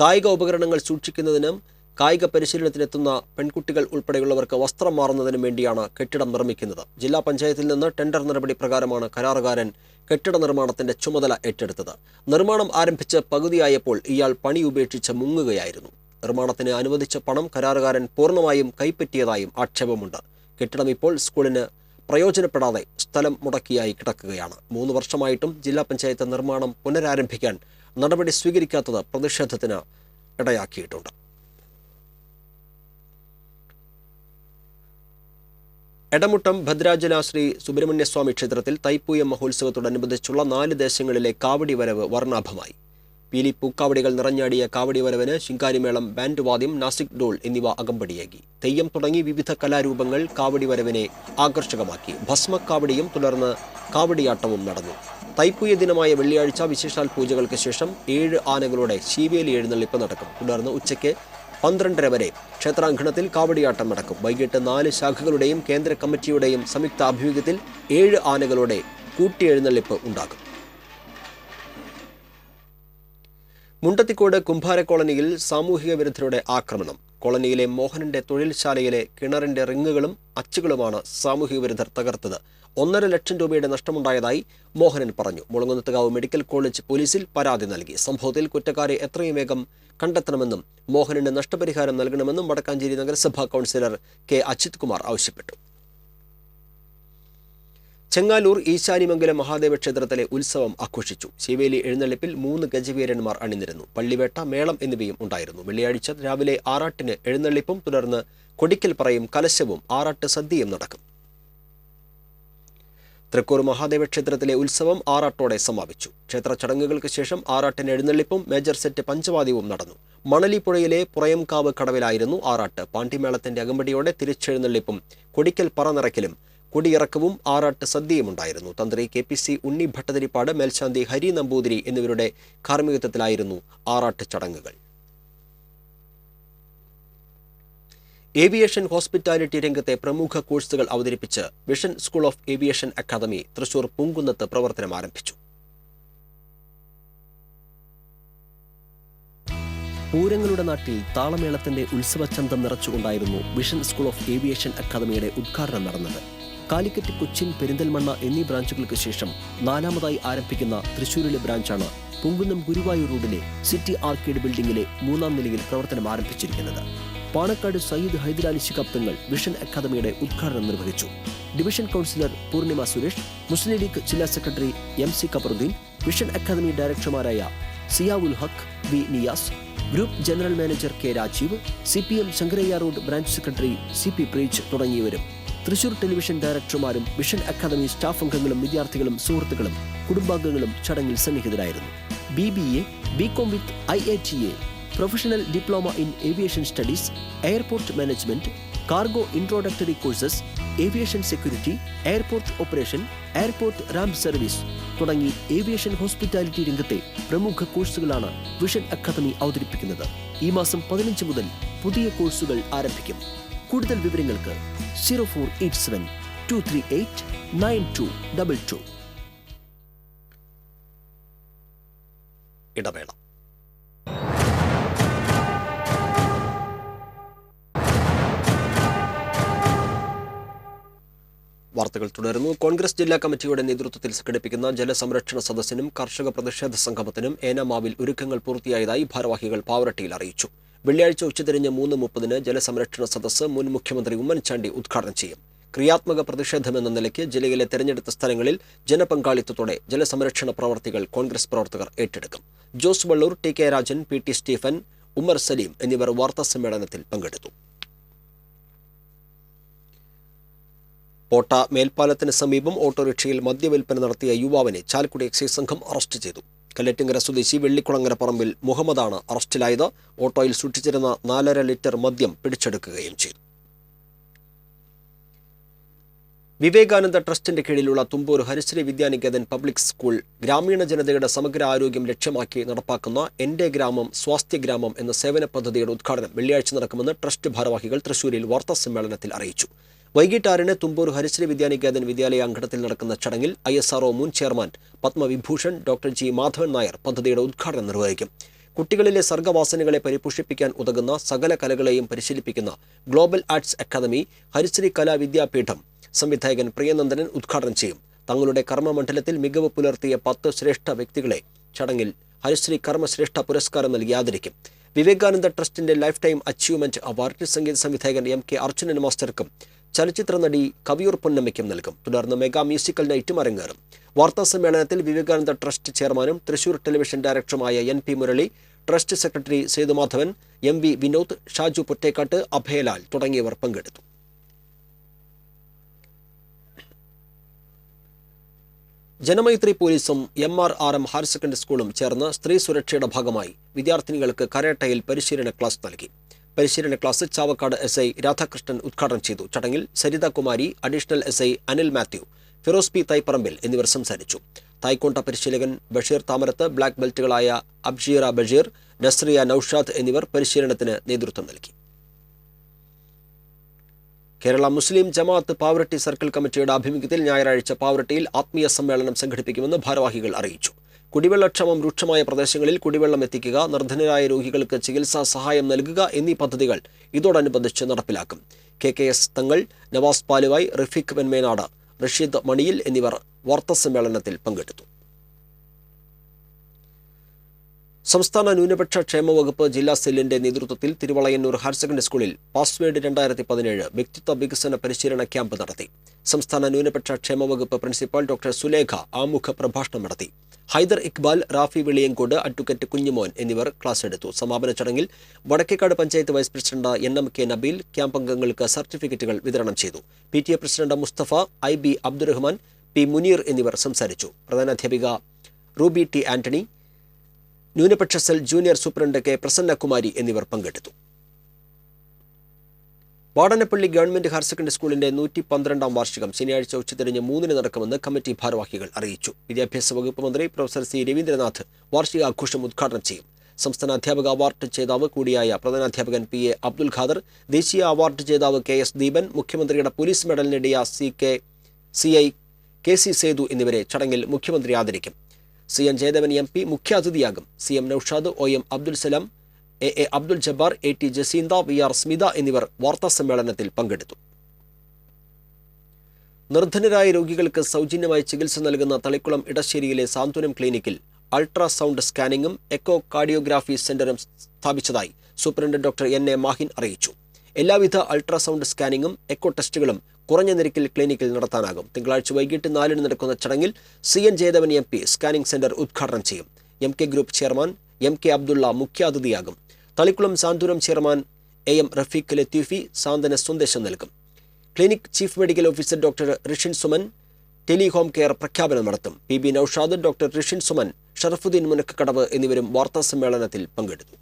Speaker 1: കായിക ഉപകരണങ്ങൾ സൂക്ഷിക്കുന്നതിനും കായിക പരിശീലനത്തിനെത്തുന്ന പെൺകുട്ടികൾ ഉൾപ്പെടെയുള്ളവർക്ക് വസ്ത്രം മാറുന്നതിനും വേണ്ടിയാണ് കെട്ടിടം നിർമ്മിക്കുന്നത്. ജില്ലാ പഞ്ചായത്തിൽ നിന്ന് ടെൻഡർ നടപടി പ്രകാരമാണ് കരാറുകാരൻ കെട്ടിട നിർമ്മാണത്തിന്റെ ചുമതല ഏറ്റെടുത്തത്. നിർമ്മാണം ആരംഭിച്ച് പകുതിയായപ്പോൾ ഇയാൾ പണി ഉപേക്ഷിച്ച് മുങ്ങുകയായിരുന്നു. നിർമ്മാണത്തിന് അനുവദിച്ച പണം കരാറുകാരൻ പൂർണമായും കൈപ്പറ്റിയതായും ആക്ഷേപമുണ്ട്. കെട്ടിടം ഇപ്പോൾ സ്കൂളിന് പ്രയോജനപ്പെടാതെ സ്ഥലം മുടക്കിയായി കിടക്കുകയാണ്. മൂന്ന് വർഷമായിട്ടും ജില്ലാ പഞ്ചായത്ത് നിർമ്മാണം പുനരാരംഭിക്കാൻ നടപടി സ്വീകരിക്കാത്തത് പ്രതിഷേധത്തിന് ഇടയാക്കിയിട്ടുണ്ട്. എടമുട്ടം ഭദ്രാചല ശ്രീ സുബ്രഹ്മണ്യസ്വാമി ക്ഷേത്രത്തിൽ തൈപ്പൂയം മഹോത്സവത്തോടനുബന്ധിച്ചുള്ള നാല് ദേശങ്ങളിലെ കാവടി വരവ് വർണാഭമായി. പീലി പൂക്കാവടികൾ നിറഞ്ഞാടിയ കാവടി വരവന് ശിങ്കാരിമേളം ബാൻഡ് വാദ്യം നാസിക് ഡോൾ എന്നിവ അകമ്പടിയാക്കി തെയ്യം തുടങ്ങി വിവിധ കലാരൂപങ്ങൾ കാവടി വരവിനെ ആകർഷകമാക്കി. ഭസ്മക്കാവടിയും തുടർന്ന് കാവടിയാട്ടവും നടന്നു. തൈപ്പൂയ ദിനമായ വെള്ളിയാഴ്ച വിശേഷാൽ പൂജകൾക്ക് ശേഷം ഏഴ് ആനകളുടെ ശീവേലി എഴുന്നള്ളിപ്പ് നടക്കും. തുടർന്ന് ഉച്ചയ്ക്ക് പന്ത്രണ്ടര വരെ ക്ഷേത്രാങ്കണത്തിൽ കാവടിയാട്ടം നടക്കും. വൈകിട്ട് നാല് ശാഖകളുടെയും കേന്ദ്ര കമ്മിറ്റിയുടെയും സംയുക്ത ആഭിമുഖ്യത്തിൽ ഏഴ് ആനകളുടെ കൂട്ടിയെഴുന്നള്ളിപ്പ് ഉണ്ടാകും. മുണ്ടത്തിക്കോട് കുംഭാര കോളനിയിൽ സാമൂഹിക വിരുദ്ധരുടെ ആക്രമണം. കോളനിയിലെ മോഹനന്റെ തൊഴിൽശാലയിലെ കിണറിന്റെ റിങ്ങുകളും അച്ചുകളുമാണ് സാമൂഹിക വിരുദ്ധർ തകർത്തത്. ഒന്നര ലക്ഷം രൂപയുടെ നഷ്ടമുണ്ടായതായി മോഹനൻ പറഞ്ഞു. മുളങ്ങുന്നത്തുകാവ് മെഡിക്കൽ കോളേജ് പോലീസിൽ പരാതി നൽകി. സംഭവത്തിൽ കുറ്റക്കാരെ എത്രയും വേഗം കണ്ടെത്തണമെന്നും മോഹനന് നഷ്ടപരിഹാരം നൽകണമെന്നും വടക്കാഞ്ചേരി നഗരസഭാ കൗൺസിലർ കെ. അജിത് കുമാർ ആവശ്യപ്പെട്ടു. ചെങ്ങാലൂർ ഈശാനിമംഗലം മഹാദേവ ക്ഷേത്രത്തിലെ ഉത്സവം ആഘോഷിച്ചു. ശിവേലി എഴുന്നള്ളിപ്പിൽ മൂന്ന് ഗജവീരന്മാർ അണിനിരുന്നു. പള്ളിവേട്ട മേളം എന്നിവയും ഉണ്ടായിരുന്നു. വെള്ളിയാഴ്ച രാവിലെ ആറാട്ടിന് എഴുന്നള്ളിപ്പും തുടർന്ന് കൊടിക്കൽ പറയും കലശവും ആറാട്ട് സദ്യയും നടക്കും. തൃക്കൂർ മഹാദേവ ക്ഷേത്രത്തിലെ ഉത്സവം ആറാട്ടോടെ സമാപിച്ചു. ക്ഷേത്ര ചടങ്ങുകൾക്ക് ശേഷം ആറാട്ടിന് എഴുന്നള്ളിപ്പും മേജർ സെറ്റ് പഞ്ചവാദ്യവും നടന്നു. മണലിപ്പുഴയിലെ പുറയംകാവ് കടവിലായിരുന്നു ആറാട്ട്. പാണ്ടിമേളത്തിന്റെ അകമ്പടിയോടെ തിരിച്ചെഴുന്നള്ളിപ്പും കൊടിക്കൽ പറ നിറയ്ക്കലും കൊടിയിറക്കവും ആറാട്ട് സദ്യയും ഉണ്ടായിരുന്നു തന്ത്രി K P C Unni Bhattathiripad മേൽശാന്തി ഹരി നമ്പൂതിരി എന്നിവരുടെ കാർമ്മികത്വത്തിലായിരുന്നു ആറാട്ട് ചടങ്ങുകൾ. ഏവിയേഷൻ ഹോസ്പിറ്റാലിറ്റി രംഗത്തെ പ്രമുഖ കോഴ്സുകൾ അവതരിപ്പിച്ച് vision school of aviation academy Thrissur പൂങ്കുന്നത്ത് പ്രവർത്തനം ആരംഭിച്ചു. പൂരങ്ങളുടെ നാട്ടിൽ താളമേളത്തിന്റെ ഉത്സവചന്തം നിറച്ചുകൊണ്ടായിരുന്നു വിഷൻ സ്കൂൾ ഓഫ് ഏവിയേഷൻ അക്കാദമിയുടെ ഉദ്ഘാടനം നടന്നത്. കാലിക്കറ്റ് കൊച്ചിൻ പെരിന്തൽമണ്ണ എന്നീ ബ്രാഞ്ചുകൾക്ക് ശേഷം നാലാമതായി ആരംഭിക്കുന്ന തൃശൂരിലെ ബ്രാഞ്ചാണ് പൂങ്കുന്നം ഗുരുവായൂർ റോഡിലെ സിറ്റി ആർക്കേഡ് ബിൽഡിംഗിലെ മൂന്നാം നിലയിൽ പ്രവർത്തനം ആരംഭിച്ചിരിക്കുന്നത്. പാണക്കാട് സയ്യിദ് ഹൈദരാലി ശിഹാബ് തങ്ങൾ വിഷൻ അക്കാദമിയുടെ ഉദ്ഘാടനം നിർവഹിച്ചു. ഡിവിഷൻ കൗൺസിലർ പൂർണിമ സുരേഷ് മുസ്ലിം ലീഗ് ജില്ലാ secretary M C Kabaruddeen vision academy ഡയറക്ടർമാരായ Ziyaul Haq V Niyas group general manager K Rajeev C P M Sankarayya road branch secretary C P preach തുടങ്ങിയവരും തൃശൂർ ടെലിവിഷൻ ഡയറക്ടർമാരും മിഷൻ അക്കാദമി സ്റ്റാഫ് അംഗങ്ങളും വിദ്യാർത്ഥികളും സുഹൃത്തുക്കളും കുടുംബാംഗങ്ങളും ചടങ്ങിൽ സന്നിഹിതരായിരുന്നു. B B A B com with I I T A professional diploma in aviation studies airport management cargo introductory courses aviation security airport operation airport ramp service തുടങ്ങി aviation hospitality രംഗത്തെ പ്രമുഖ കോഴ്സുകളാണ് വിഷൻ അക്കാദമി അവതരിപ്പിക്കുന്നത്. ഈ മാസം പതിനഞ്ച് മുതൽ പുതിയ കോഴ്സുകൾ ആരംഭിക്കും. കൂടുതൽ വിവരങ്ങൾക്ക് zero four eight seven two three eight nine two double two. ഇടവേള. വാർത്തകൾ തുടരുന്നു. കോൺഗ്രസ് ജില്ലാ കമ്മിറ്റിയുടെ നേതൃത്വത്തിൽ സംഘടിപ്പിക്കുന്ന ജലസംരക്ഷണ സദസ്സിനും കർഷക പ്രതിഷേധ സംഗമത്തിനും ഏനാമാവിൽ ഒരുക്കങ്ങൾ പൂർത്തിയായതായി ഭാരവാഹികൾ പാവറട്ടിയിൽ അറിയിച്ചു. വെള്ളിയാഴ്ച ഉച്ചതിരിഞ്ഞ് മൂന്ന് മുപ്പതിന് ജലസംരക്ഷണ സദസ്സ് മുൻ മുഖ്യമന്ത്രി ഉമ്മൻചാണ്ടി ഉദ്ഘാടനം ചെയ്യും. ക്രിയാത്മക പ്രതിഷേധമെന്ന നിലയ്ക്ക് ജില്ലയിലെ തെരഞ്ഞെടുത്ത സ്ഥലങ്ങളിൽ ജനപങ്കാളിത്തത്തോടെ ജലസംരക്ഷണ പ്രവർത്തികൾ കോൺഗ്രസ് പ്രവർത്തകർ ഏറ്റെടുക്കും. Jose Vallur T K Rajan P T Stephen Ummer Saleem എന്നിവർ വാർത്താ സമ്മേളനത്തിൽ പങ്കെടുത്തു. പോട്ട മേൽപ്പാലത്തിന് സമീപം ഓട്ടോറിക്ഷയിൽ മദ്യവിൽപ്പന നടത്തിയ യുവാവിനെ ചാലക്കുടി എക്സൈസ് സംഘം അറസ്റ്റ് ചെയ്തു. കല്ലറ്റിങ്കര സ്വദേശി വെള്ളിക്കുളങ്ങര പറമ്പിൽ മുഹമ്മദാണ് അറസ്റ്റിലായത്. ഓട്ടോയിൽ സൂക്ഷിച്ചിരുന്ന നാലര ലിറ്റർ മദ്യം പിടിച്ചെടുക്കുകയും ചെയ്തു. വിവേകാനന്ദ ട്രസ്റ്റിന്റെ കീഴിലുള്ള തുമ്പൂർ ഹരിശ്രീ വിദ്യാനികേതൻ പബ്ലിക് സ്കൂൾ ഗ്രാമീണ ജനതയുടെ സമഗ്ര ആരോഗ്യം ലക്ഷ്യമാക്കി നടപ്പാക്കുന്ന എന്റെ ഗ്രാമം സ്വാസ്ഥ്യ ഗ്രാമം എന്ന സേവന പദ്ധതിയുടെ ഉദ്ഘാടനം വെള്ളിയാഴ്ച നടക്കുമെന്ന് ട്രസ്റ്റ് ഭാരവാഹികൾ തൃശൂരിൽ വാർത്താ സമ്മേളനത്തിൽ അറിയിച്ചു. വൈകിട്ട് ആറിന് തുമ്പൂർ ഹരിശ്രീ വിദ്യാനികേതൻ വിദ്യാലയ അങ്കണത്തിൽ നടക്കുന്ന ചടങ്ങിൽ ഐ എസ് ആർഒ മുൻ chairman Padma Vibhushan doctor G Madhavan Nair പദ്ധതിയുടെ ഉദ്ഘാടനം നിർവഹിക്കും. കുട്ടികളിലെ സർഗവാസനകളെ പരിപോഷിപ്പിക്കാൻ ഉതകുന്ന സകല കലകളെയും പരിശീലിപ്പിക്കുന്ന global arts academy Harisree Kala Vidyapeetham സംവിധായകൻ പ്രിയനന്ദനൻ ഉദ്ഘാടനം ചെയ്യും. തങ്ങളുടെ കർമ്മമണ്ഡലത്തിൽ മികവ് പുലർത്തിയ പത്ത് ശ്രേഷ്ഠ വ്യക്തികളെ ചടങ്ങിൽ ഹരിശ്രീ കർമ്മശ്രേഷ്ഠ പുരസ്കാരം നൽകി ആദരിക്കും. വിവേകാനന്ദ ട്രസ്റ്റിന്റെ ലൈഫ് ടൈം അച്ചീവ്മെന്റ് അവാർഡ് സംഗീത സംവിധായകൻ എം കെ അർജുനൻ മാസ്റ്റർക്കും ചലച്ചിത്ര നടി കവിയൂർ പൊന്നമ്മയ്ക്കും നൽകും. തുടർന്ന് മെഗാ മ്യൂസിക്കൽ നൈറ്റും അരങ്ങേറും. വാർത്താ സമ്മേളനത്തിൽ വിവേകാനന്ദ ട്രസ്റ്റ് ചെയർമാനും തൃശൂർ ടെലിവിഷൻ ഡയറക്ടറുമായ N P Murali trust secretary Sethumadhavan M V Vinod Shaju Pottekkatt Abhayalal തുടങ്ങിയവർ പങ്കെടുത്തു. ജനമൈത്രി പോലീസും M R R M higher secondary സ്കൂളും ചേർന്ന് സ്ത്രീ സുരക്ഷയുടെ ഭാഗമായി വിദ്യാർത്ഥിനികൾക്ക് കരേട്ടയിൽ പരിശീലന ക്ലാസ് നൽകി. പരിശീലന class Chavakkad S I Radhakrishnan ഉദ്ഘാടനം ചെയ്തു. ചടങ്ങിൽ Saritha Kumari additional S I Anil Mathew Firoz P Thaiparambil എന്നിവർ സംസാരിച്ചു. തായ്ക്കോണ്ട പരിശീലകൻ ബഷീർ താമരത്ത് ബ്ലാക്ക് ബെൽറ്റുകളായ അബ്ഷീറ ബഷീർ നസ്രിയ നൌഷാദ് എന്നിവർ പരിശീലനത്തിന് നേതൃത്വം നൽകി. കേരള മുസ്ലിം ജമാഅത്ത് പാവറട്ടി സർക്കിൾ കമ്മിറ്റിയുടെ ആഭിമുഖ്യത്തിൽ ഞായറാഴ്ച പാവറട്ടിയിൽ ആത്മീയ സമ്മേളനം സംഘടിപ്പിക്കുമെന്ന് ഭാരവാഹികൾ അറിയിച്ചു. കുടിവെള്ളക്ഷമം രൂക്ഷമായ പ്രദേശങ്ങളിൽ കുടിവെള്ളം എത്തിക്കുക നിർധനരായ രോഗികൾക്ക് ചികിത്സാ സഹായം നൽകുക എന്നീ പദ്ധതികൾ ഇതോടനുബന്ധിച്ച് നടപ്പിലാക്കും. കെ കെ എസ് തങ്ങൾ നവാസ് പാലുവായി റഫീഖ് വെൺമേനാട് റഷീദ് മണിയിൽ എന്നിവർ വാർത്താസമ്മേളനത്തിൽ പങ്കെടുത്തു. സംസ്ഥാന ന്യൂനപക്ഷ ക്ഷേമ വകുപ്പ് ജില്ലാ സെല്ലിന്റെ നേതൃത്വത്തിൽ തിരുവളയന്നൂർ ഹയർ സെക്കൻഡറി സ്കൂളിൽ പാസ്വേഡ് രണ്ടായിരത്തി പതിനേഴ് വ്യക്തിത്വ വികസന പരിശീലന ക്യാമ്പ് നടത്തി. സംസ്ഥാന ന്യൂനപക്ഷ ക്ഷേമ വകുപ്പ് പ്രിൻസിപ്പാൾ ഡോക്ടർ സുലേഖ ആമുഖ പ്രഭാഷണം നടത്തി. ഹൈദർ ഇക്ബാൽ റാഫി വെളിയങ്കോട് അഡ്വക്കേറ്റ് കുഞ്ഞുമോൻ എന്നിവർ ക്ലാസ് എടുത്തു. സമാപന ചടങ്ങിൽ Vadakkekad panchayat vice president N M K Nabeel camp അംഗങ്ങൾക്ക് സർട്ടിഫിക്കറ്റുകൾ വിതരണം ചെയ്തു. P T A president Musthafa I B Abdurahman P Muneer എന്നിവർ സംസാരിച്ചു. പ്രധാനാധ്യാപിക റൂബി ടി ആന്റണി ന്യൂനപക്ഷ cell junior superintendent K Prasannakumari എന്നിവർ പങ്കെടുത്തു. വാടനപ്പള്ളി ഗവൺമെന്റ് ഹയർ സെക്കൻഡറി സ്കൂളിന്റെ നൂറ്റി പന്ത്രണ്ടാം വാർഷികം ശനിയാഴ്ച ഉച്ചതിരിഞ്ഞ് മൂന്നിന് നടക്കുമെന്ന് കമ്മിറ്റി ഭാരവാഹികൾ അറിയിച്ചു. വിദ്യാഭ്യാസ വകുപ്പ് മന്ത്രി പ്രൊഫസർ സി രവീന്ദ്രനാഥ് വാർഷികാഘോഷം ഉദ്ഘാടനം ചെയ്യും. സംസ്ഥാന അധ്യാപക അവാർഡ് ജേതാവ് കൂടിയായ പ്രധാനാധ്യാപകൻ പി എ അബ്ദുൽ ഖാദർ ദേശീയ അവാർഡ് ജേതാവ് കെ എസ് ദീപൻ മുഖ്യമന്ത്രിയുടെ പോലീസ് മെഡൽ നേടിയ C K C I K C Sethu എന്നിവരെ ചടങ്ങിൽ മുഖ്യമന്ത്രി ആദരിക്കും. C N Jayadevan M P മുഖ്യാതിഥിയാകും. C M Noushad O M Abdul Salam A A Abdul Jabbar A T Jaseentha V R Smitha എന്നിവർ വാർത്താ സമ്മേളനത്തിൽ പങ്കെടുത്തു. നിർധനരായ രോഗികൾക്ക് സൗജന്യമായി ചികിത്സ നൽകുന്ന തളിക്കുളം ഇടശ്ശേരിയിലെ സാന്ത്വനം ക്ലിനിക്കിൽ അൾട്രാസൗണ്ട് സ്കാനിങ്ങും എക്കോ കാർഡിയോഗ്രാഫി സെന്ററും സ്ഥാപിച്ചതായി superintendent doctor N A Mahin അറിയിച്ചു. എല്ലാവിധ അൾട്രാസൗണ്ട് സ്കാനിങ്ങും എക്കോ ടെസ്റ്റുകളും കുറഞ്ഞ നിരക്കിൽ ക്ലിനിക്കിൽ നടത്താനാകും. തിങ്കളാഴ്ച വൈകിട്ട് നാലിന് നടക്കുന്ന ചടങ്ങിൽ C N Jayadevan M P scanning centre ഉദ്ഘാടനം ചെയ്യും. M K group chairman M K Abdullah മുഖ്യാതിഥിയാകും. Thalikkulam Santhwanam chairman A M Rafeeq Latheefi സാന്ത്വന സന്ദേശം നൽകും. Clinic chief medical officer doctor Rishin Suman tele home care പ്രഖ്യാപനം നടത്തും. P B Noushad doctor Rishin Suman Sharafuddeen Munakkakadavu എന്നിവരും വാർത്താ സമ്മേളനത്തിൽ പങ്കെടുത്തു.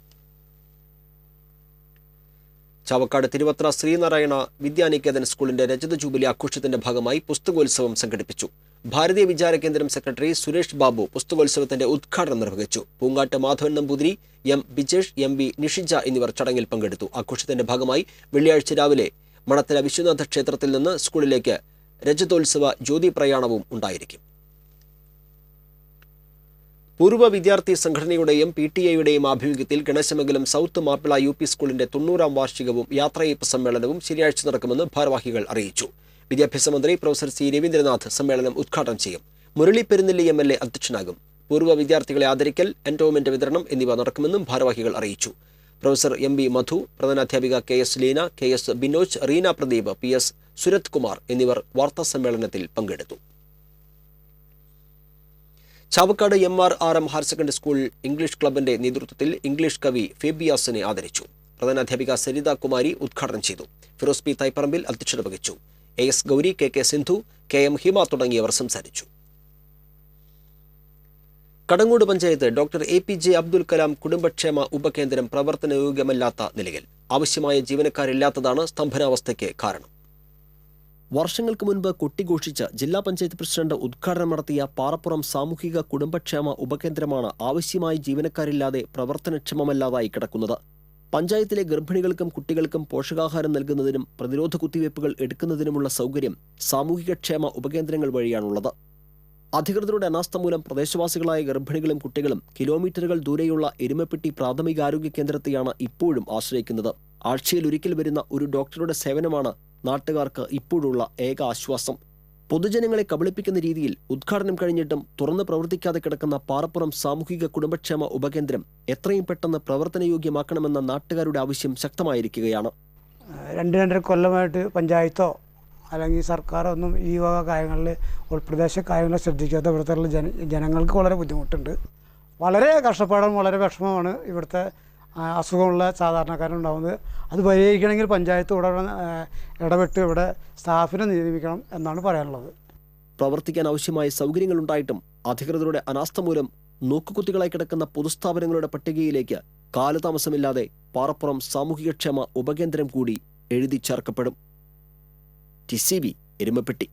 Speaker 1: ചാവക്കാട് തിരുവത്ര ശ്രീനാരായണ വിദ്യാനികേതൻ സ്കൂളിന്റെ രജത ജൂബിലി ആഘോഷത്തിന്റെ ഭാഗമായി പുസ്തകോത്സവം സംഘടിപ്പിച്ചു. ഭാരതീയ വിചാര കേന്ദ്രം സെക്രട്ടറി സുരേഷ് ബാബു പുസ്തകോത്സവത്തിന്റെ ഉദ്ഘാടനം നിർവഹിച്ചു. Poonkat Madhavan Namboothiri M Bijesh M V Nishija എന്നിവർ ചടങ്ങിൽ പങ്കെടുത്തു. ആഘോഷത്തിന്റെ ഭാഗമായി വെള്ളിയാഴ്ച രാവിലെ മണത്തല വിശ്വനാഥ ക്ഷേത്രത്തിൽ നിന്ന് സ്കൂളിലേക്ക് രജതോത്സവ ജ്യോതി പ്രയാണവും ഉണ്ടായിരിക്കും. പൂർവ വിദ്യാർത്ഥി സംഘടനയുടെയും പി ടി എയുടെയും ആഭിമുഖ്യത്തിൽ Ganeshamangalam south Mappila U P സ്കൂളിന്റെ തൊണ്ണൂറാം വാർഷികവും യാത്രയപ്പ് സമ്മേളനവും ശനിയാഴ്ച നടക്കുമെന്ന് ഭാരവാഹികൾ അറിയിച്ചു. വിദ്യാഭ്യാസ മന്ത്രി പ്രൊഫസർ സി രവീന്ദ്രനാഥ് സമ്മേളനം ഉദ്ഘാടനം ചെയ്യും. Murali Perunnelli M L A അധ്യക്ഷനാകും. പൂർവ വിദ്യാർത്ഥികളെ ആദരിക്കൽ എൻഡോമെന്റ് വിതരണം എന്നിവ നടക്കുമെന്നും ഭാരവാഹികൾ അറിയിച്ചു. Professor M B Madhu പ്രധാനാധ്യാപിക K S Leena K S Binoj Reena Pradeep P S Surath Kumar എന്നിവർ വാർത്താ സമ്മേളനത്തിൽ പങ്കെടുത്തു. Chavakkad M R R M higher secondary school English ക്ലബിന്റെ നേതൃത്വത്തിൽ ഇംഗ്ലീഷ് കവി ഫേബിയാസിനെ ആദരിച്ചു. പ്രധാനാധ്യാപിക സരിത കുമാരി ഉദ്ഘാടനം ചെയ്തു. ഫിറോസ് പി തൈപ്പറമ്പിൽ അധ്യക്ഷത വഹിച്ചു. A S Gauri K K Sindhu K M Hima തുടങ്ങിയവർ സംസാരിച്ചു. Kadangode panchayat doctor A P J Abdul Kalam കുടുംബക്ഷേമ ഉപകേന്ദ്രം പ്രവർത്തനയോഗ്യമല്ലാത്ത നിലയിൽ ആവശ്യമായ ജീവനക്കാരില്ലാത്തതാണ് സ്തംഭനാവസ്ഥയ്ക്ക് കാരണം. വർഷങ്ങൾക്ക് മുൻപ് കൊട്ടിഘോഷിച്ച് ജില്ലാ പഞ്ചായത്ത് പ്രസിഡന്റ് ഉദ്ഘാടനം നടത്തിയ പാറപ്പുറം സാമൂഹിക കുടുംബക്ഷേമ ഉപകേന്ദ്രമാണ് ആവശ്യമായ ജീവനക്കാരില്ലാതെ പ്രവർത്തനക്ഷമമല്ലാതായി കിടക്കുന്നത്. പഞ്ചായത്തിലെ ഗർഭിണികൾക്കും കുട്ടികൾക്കും പോഷകാഹാരം നൽകുന്നതിനും പ്രതിരോധ കുത്തിവയ്പ്പുകൾ എടുക്കുന്നതിനുമുള്ള സൗകര്യം സാമൂഹികക്ഷേമ ഉപകേന്ദ്രങ്ങൾ വഴിയാണുള്ളത്. അധികൃതരുടെ അനാസ്ഥ മൂലം പ്രദേശവാസികളായ ഗർഭിണികളും കുട്ടികളും കിലോമീറ്ററുകൾ ദൂരെയുള്ള എരുമപ്പെട്ടി പ്രാഥമികാരോഗ്യ കേന്ദ്രത്തെയാണ് ഇപ്പോഴും ആശ്രയിക്കുന്നത്. ആഴ്ചയിൽ ഒരിക്കൽ വരുന്ന ഒരു ഡോക്ടറുടെ സേവനമാണ് നാട്ടുകാർക്ക് ഇപ്പോഴുള്ള ഏക ആശ്വാസം. പൊതുജനങ്ങളെ കബളിപ്പിക്കുന്ന രീതിയിൽ ഉദ്ഘാടനം കഴിഞ്ഞിട്ടും തുറന്ന് പ്രവർത്തിക്കാതെ കിടക്കുന്ന പാറപ്പുറം സാമൂഹിക കുടുംബക്ഷേമ ഉപകേന്ദ്രം എത്രയും പെട്ടെന്ന് പ്രവർത്തനയോഗ്യമാക്കണമെന്ന നാട്ടുകാരുടെ ആവശ്യം ശക്തമായിരിക്കുകയാണ്.
Speaker 4: രണ്ട് രണ്ടര കൊല്ലമായിട്ട് പഞ്ചായത്തോ അല്ലെങ്കിൽ സർക്കാരോ ഒന്നും ഈ വക കാര്യങ്ങളിൽ ഉൾപ്രദേശ കാര്യങ്ങൾ ശ്രദ്ധിക്കാത്ത ഇവിടുത്തെ ജന ജനങ്ങൾക്ക് വളരെ ബുദ്ധിമുട്ടുണ്ട്. വളരെ കഷ്ടപ്പാടും വളരെ വിഷമമാണ് ഇവിടുത്തെ അസുഖമുള്ള സാധാരണക്കാരുണ്ടാവുന്നത് അത് പരിഹരിക്കണമെങ്കിൽ പഞ്ചായത്ത് ഇവിടെ ഇടപെട്ട് ഇവിടെ സ്റ്റാഫിനെ നിയമിക്കണം എന്നാണ് പറയാനുള്ളത്.
Speaker 1: പ്രവർത്തിക്കാൻ ആവശ്യമായ സൗകര്യങ്ങൾ ഉണ്ടായിട്ടും അധികൃതരുടെ അനാസ്ഥ മൂലം നോക്കുകുത്തികളായി കിടക്കുന്ന പൊതുസ്ഥാപനങ്ങളുടെ പട്ടികയിലേക്ക് കാലതാമസമില്ലാതെ പാറപ്പുറം സാമൂഹികക്ഷേമ ഉപകേന്ദ്രം കൂടി എഴുതി ചേർക്കപ്പെടും. T C B Erumapetty.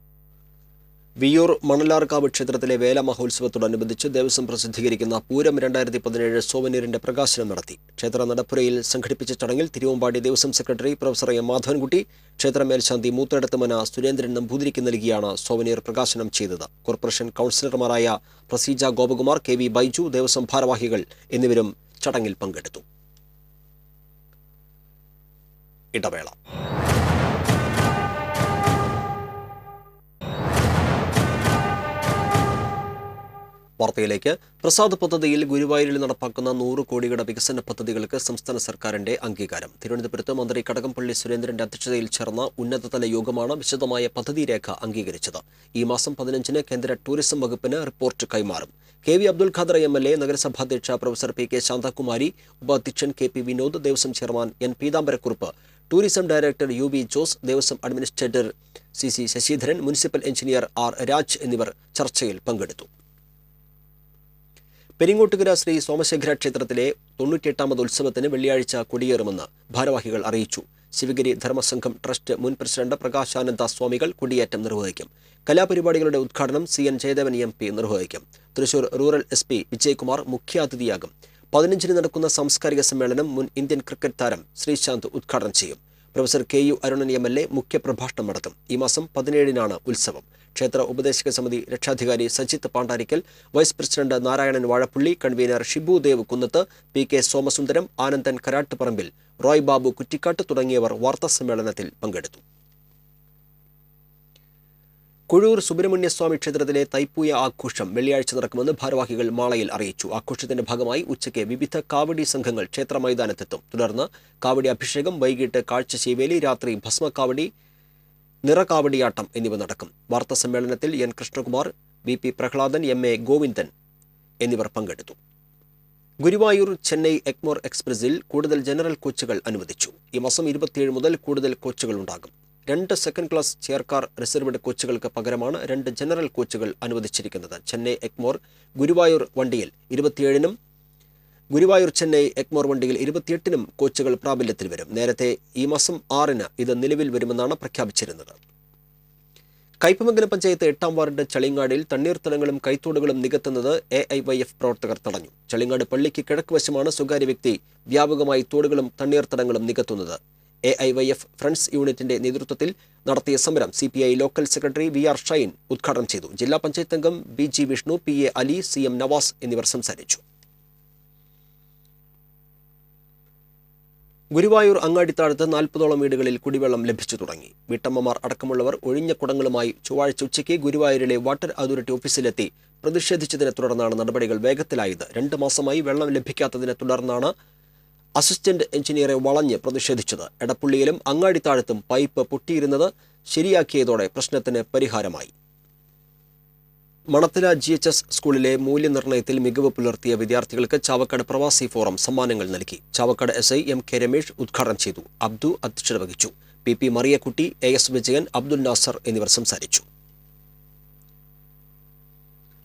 Speaker 1: Viyyur Manalarkavu ക്ഷേത്രത്തിലെ വേല മഹോത്സവത്തോടനുബന്ധിച്ച് ദേവസ്വം പ്രസിദ്ധീകരിക്കുന്ന പൂരം രണ്ടായിരത്തി പതിനേഴ് സോവനീറിന്റെ പ്രകാശനം നടത്തി. ക്ഷേത്ര നടപ്പുരയിൽ സംഘടിപ്പിച്ച ചടങ്ങിൽ Thiruvambady Devaswom secretary professor M Madhavankutty ക്ഷേത്ര മേൽശാന്തി മൂത്തടത്തുമന സുരേന്ദ്രൻ നമ്പൂതിരിക്ക് നൽകിയാണ് സോവനീർ പ്രകാശനം ചെയ്തത്. കോർപ്പറേഷൻ കൌൺസിലർമാരായ പ്രസീജ ഗോപകുമാർ കെ വി ബൈജു ദേവസ്വം ഭാരവാഹികൾ എന്നിവരും ചടങ്ങിൽ പങ്കെടുത്തു. ഇടവേള വാർത്തയിലേക്ക്. പ്രസാദ് പദ്ധതിയിൽ ഗുരുവായൂരിൽ നടപ്പാക്കുന്ന നൂറ് കോടിയുടെ വികസന പദ്ധതികൾക്ക് സംസ്ഥാന സർക്കാരിന്റെ അംഗീകാരം. തിരുവനന്തപുരത്ത് മന്ത്രി കടകംപള്ളി സുരേന്ദ്രന്റെ അധ്യക്ഷതയിൽ ചേർന്ന ഉന്നതതല യോഗമാണ് വിശദമായ പദ്ധതി രേഖ അംഗീകരിച്ചത്. ഈ മാസം പതിനഞ്ചിന് കേന്ദ്ര ടൂറിസം വകുപ്പിന് റിപ്പോർട്ട് കൈമാറും. K V Abdul Khader M L A നഗരസഭാധ്യക്ഷ professor P K Shanthakumari ഉപാധ്യക്ഷൻ K P Vinod Devaswom chairman N Peethambarakkurup tourism director U V Jose Devaswom administrator C C Sasidharan municipal engineer R Raj എന്നിവർ ചർച്ചയിൽ പങ്കെടുത്തു. പെരിങ്ങോട്ടുകര ശ്രീ സോമശേഖര ക്ഷേത്രത്തിലെ തൊണ്ണൂറ്റിയെട്ടാമത് ഉത്സവത്തിന് വെള്ളിയാഴ്ച കൊടിയേറുമെന്ന് ഭാരവാഹികൾ അറിയിച്ചു. ശിവഗിരി ധർമ്മസംഘം ട്രസ്റ്റ് മുൻ പ്രസിഡന്റ് പ്രകാശാനന്ദ സ്വാമികൾ കൊടിയേറ്റം നിർവഹിക്കും. കലാപരിപാടികളുടെ ഉദ്ഘാടനം C N Jayadevan M P നിർവഹിക്കും. Thrissur rural S P Vijayakumar മുഖ്യാതിഥിയാകും. പതിനഞ്ചിന് നടക്കുന്ന സാംസ്കാരിക സമ്മേളനം മുൻ ഇന്ത്യൻ ക്രിക്കറ്റ് താരം ശ്രീശാന്ത് ഉദ്ഘാടനം ചെയ്യും. Professor K U Arunan M L A മുഖ്യപ്രഭാഷണം നടത്തും. ഈ മാസം പതിനേഴിനാണ് ഉത്സവം. ക്ഷേത്ര ഉപദേശക സമിതി രക്ഷാധികാരി Sajith Pandarikkal vice president Narayanan Vazhappally convener Shibu Dev Kunnath P K Somasundaram Anandan Karattuparambil Roy Babu Kuttikkat തുടങ്ങിയവർ വാർത്താസമ്മേളനത്തിൽ പങ്കെടുത്തു. കുഴൂർ സുബ്രഹ്മണ്യസ്വാമി ക്ഷേത്രത്തിലെ തൈപ്പൂയ ആഘോഷം വെള്ളിയാഴ്ച നടക്കുമെന്ന് ഭാരവാഹികൾ മാളയിൽ അറിയിച്ചു. ആഘോഷത്തിന്റെ ഭാഗമായി ഉച്ചയ്ക്ക് വിവിധ കാവടി സംഘങ്ങൾ ക്ഷേത്ര മൈതാനത്തെത്തും തുടർന്ന് കാവടി അഭിഷേകം വൈകിട്ട് കാഴ്ചശീവേലി രാത്രി ഭസ്മകാവടി നിറകാവടിയാട്ടം എന്നിവ നടക്കും. വാർത്താ സമ്മേളനത്തിൽ N. Krishnakumar V. P. Prahladan M. A. Govindan എന്നിവർ പങ്കെടുത്തു. ഗുരുവായൂർ ചെന്നൈ എക്മോർ എക്സ്പ്രസിൽ കൂടുതൽ ജനറൽ കോച്ചുകൾ അനുവദിച്ചു. ഈ മാസം ഇരുപത്തിയേഴ് മുതൽ കൂടുതൽ കോച്ചുകൾ ഉണ്ടാകും. രണ്ട് second class chair car reserved കോച്ചുകൾക്ക് പകരമാണ് രണ്ട് ജനറൽ കോച്ചുകൾ അനുവദിച്ചിരിക്കുന്നത്. ചെന്നൈ എക്മോർ ഗുരുവായൂർ വണ്ടിയിൽ ഇരുപത്തിയേഴിനും ഗുരുവായൂർ ചെന്നൈ എഗ്മോർ വണ്ടിയിൽ ഇരുപത്തിയെട്ടിനും കോച്ചുകൾ പ്രാബല്യത്തിൽ വരും. നേരത്തെ ഈ മാസം ആറിന് ഇത് നിലവിൽ വരുമെന്നാണ് പ്രഖ്യാപിച്ചിരുന്നത്. കയ്പമംഗലം പഞ്ചായത്ത് എട്ടാം വാർഡ് ചളിങ്ങാടിൽ തണ്ണീർത്തടങ്ങളും കൈത്തോടുകളും നികത്തുന്നത് എ ഐ വൈ എഫ് പ്രവർത്തകർ തടഞ്ഞു. ചളിങ്ങാട് പള്ളിക്ക് കിഴക്ക് വശമാണ് സ്വകാര്യ വ്യക്തി വ്യാപകമായി തോടുകളും തണ്ണീർത്തടങ്ങളും നികത്തുന്നത്. A I Y F friends യൂണിറ്റിന്റെ നേതൃത്വത്തിൽ നടത്തിയ സമരം C P I local secretary V R Shine ഉദ്ഘാടനം ചെയ്തു. ജില്ലാ പഞ്ചായത്ത് അംഗം B G Vishnu P A Ali C M Navas എന്നിവർ സംസാരിച്ചു. ഗുരുവായൂർ അങ്ങാടിത്താഴത്ത് നാൽപ്പതോളം വീടുകളിൽ കുടിവെള്ളം ലഭിച്ചു തുടങ്ങി. വീട്ടമ്മമാർ അടക്കമുള്ളവർ ഒഴിഞ്ഞ കുടങ്ങളുമായി ചൊവ്വാഴ്ച ഉച്ചയ്ക്ക് ഗുരുവായൂരിലെ വാട്ടർ അതോറിറ്റി ഓഫീസിലെത്തി പ്രതിഷേധിച്ചതിനെ തുടർന്നാണ് നടപടികൾ വേഗത്തിലായത്. രണ്ട് മാസമായി വെള്ളം ലഭിക്കാത്തതിനെ തുടർന്നാണ് അസിസ്റ്റന്റ് എഞ്ചിനീയറെ വളഞ്ഞ് പ്രതിഷേധിച്ചത്. എടപ്പുള്ളിയിലും അങ്ങാടിത്താഴത്തും പൈപ്പ് പൊട്ടിയിരുന്നത് ശരിയാക്കിയതോടെ പ്രശ്നത്തിന് പരിഹാരമായി. മണത്തല ജി എച്ച് എസ് സ്കൂളിലെ മൂല്യനിർണയത്തിൽ മികവ് പുലർത്തിയ വിദ്യാർത്ഥികൾക്ക് ചാവക്കാട് പ്രവാസി ഫോറം സമ്മാനങ്ങൾ നൽകി. Chavakkad S I M K Ramesh ഉദ്ഘാടനം ചെയ്തു. അബ്ദു അധ്യക്ഷത വഹിച്ചു P P Mariyakutty A S Vijayan Abdul Nasar എന്നിവർ സംസാരിച്ചു.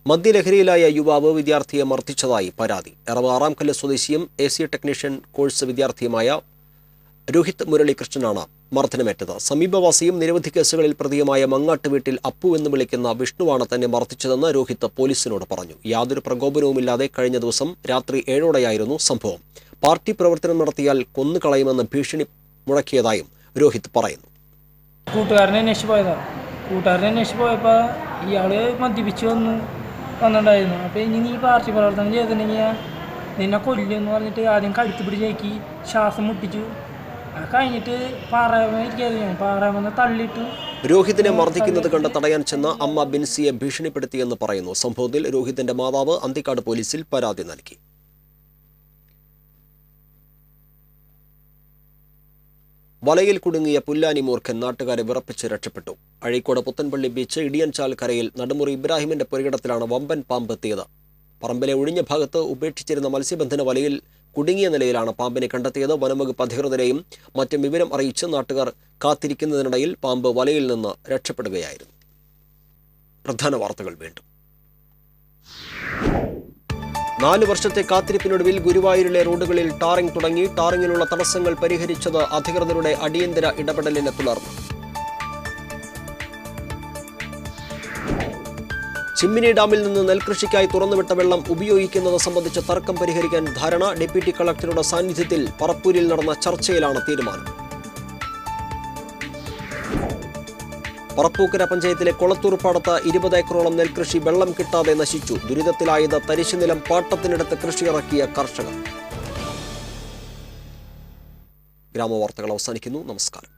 Speaker 1: മദ്യലഹരിയിലായ യുവാവ് വിദ്യാർത്ഥിയെ മർദ്ദിച്ചതായി പരാതി. എറവ് ആറാംകല്ല് സ്വദേശിയും എ സി ടെക്നീഷ്യൻ കോഴ്സ് വിദ്യാർത്ഥിയുമായ രോഹിത് മുരളികൃഷ്ണനാണ് മർദ്ദനമേറ്റത്. സമീപവാസിയും നിരവധി കേസുകളിൽ പ്രതിയുമായ മങ്ങാട്ട് വീട്ടിൽ അപ്പു എന്ന് വിളിക്കുന്ന വിഷ്ണുവാണ് തന്നെ മർദ്ദിച്ചതെന്ന് രോഹിത് പോലീസിനോട് പറഞ്ഞു. യാതൊരു പ്രകോപനവുമില്ലാതെ കഴിഞ്ഞ ദിവസം രാത്രി ഏഴോടെയായിരുന്നു സംഭവം. പാർട്ടി പ്രവർത്തനം നടത്തിയാൽ കൊന്നുകളയുമെന്ന് ഭീഷണി മുഴക്കിയതായും രോഹിത് പറയുന്നു.
Speaker 5: കൂട്ടുകാരനെ അന്വേഷിച്ച് പോയതാണ് കൂട്ടുകാരനെ അന്വേഷിച്ച് പോയപ്പോൾ ഇയാൾ മദ്യപിച്ചു വന്നു വന്നിട്ടുണ്ടായിരുന്നു. അപ്പോൾ ഇനി നീ പാർട്ടി പ്രവർത്തനം ചെയ്തിട്ടുണ്ടെങ്കിൽ നിന്നെ കൊല്ലുമെന്ന് പറഞ്ഞിട്ട് ആദ്യം കഴുത്ത് ശ്വാസം മുട്ടിച്ചു.
Speaker 1: രോഹിതിനെ മർദ്ദിക്കുന്നത് കണ്ട് തടയാൻ ചെന്ന അമ്മ ബിൻസിയെ ഭീഷണിപ്പെടുത്തിയെന്ന് പറയുന്നു. സംഭവത്തിൽ രോഹിതിന്റെ മാതാവ് അന്തിക്കാട് പോലീസിൽ പരാതി നൽകി. വലയിൽ കുടുങ്ങിയ പുല്ലാനി മൂർഖൻ നാട്ടുകാരെ വിറപ്പിച്ച് രക്ഷപ്പെട്ടു. അഴീക്കോട് പുത്തൻപള്ളി ബീച്ച് ഇടിയൻചാൽ കരയിൽ നടുമുറി ഇബ്രാഹിമിന്റെ പുരകിടത്തിലാണ് വമ്പൻ പാമ്പ് എത്തിയത് പറമ്പിലെ ഒഴിഞ്ഞ ഭാഗത്ത് ഉപേക്ഷിച്ചിരുന്ന മത്സ്യബന്ധന വലയിൽ കുടുങ്ങിയ നിലയിലാണ് പാമ്പിനെ കണ്ടെത്തിയത്. വനംവകുപ്പ് അധികൃതരെയും മറ്റും വിവരം അറിയിച്ച് നാട്ടുകാർ കാത്തിരിക്കുന്നതിനിടയിൽ പാമ്പ് വലയിൽ നിന്ന് രക്ഷപ്പെടുകയായിരുന്നു. പ്രധാന വാർത്തകൾ വീണ്ടും. നാല് വർഷത്തെ കാത്തിരിപ്പിനൊടുവിൽ ഗുരുവായൂരിലെ റോഡുകളിൽ ടാറിംഗ് തുടങ്ങി. ടാറിങ്ങിനുള്ള തടസ്സങ്ങൾ പരിഹരിച്ചത് അധികൃതരുടെ അടിയന്തര ഇടപെടലിനെ തുടർന്ന്. ചിമ്മിനി ഡാമിൽ നിന്ന് നെൽകൃഷിക്കായി തുറന്നുവിട്ട വെള്ളം ഉപയോഗിക്കുന്നത് സംബന്ധിച്ച തർക്കം പരിഹരിക്കാൻ ധാരണ ഡെപ്യൂട്ടി കളക്ടറുടെ സാന്നിധ്യത്തിൽ പറപ്പൂരിൽ നടന്ന ചർച്ചയിലാണ് തീരുമാനം. പറപ്പൂക്കര പഞ്ചായത്തിലെ കൊളത്തൂർപ്പാടത്ത് ഇരുപത് ഏക്കറോളം നെൽകൃഷി വെള്ളം കിട്ടാതെ നശിച്ചു. ദുരിതത്തിലായത് തരിശുനിലം പാട്ടത്തിനടുത്ത് കൃഷിയിറക്കിയ കർഷകർ. ഗ്രാമവാർത്തകൾ അവസാനിക്കുന്നു. നമസ്കാരം.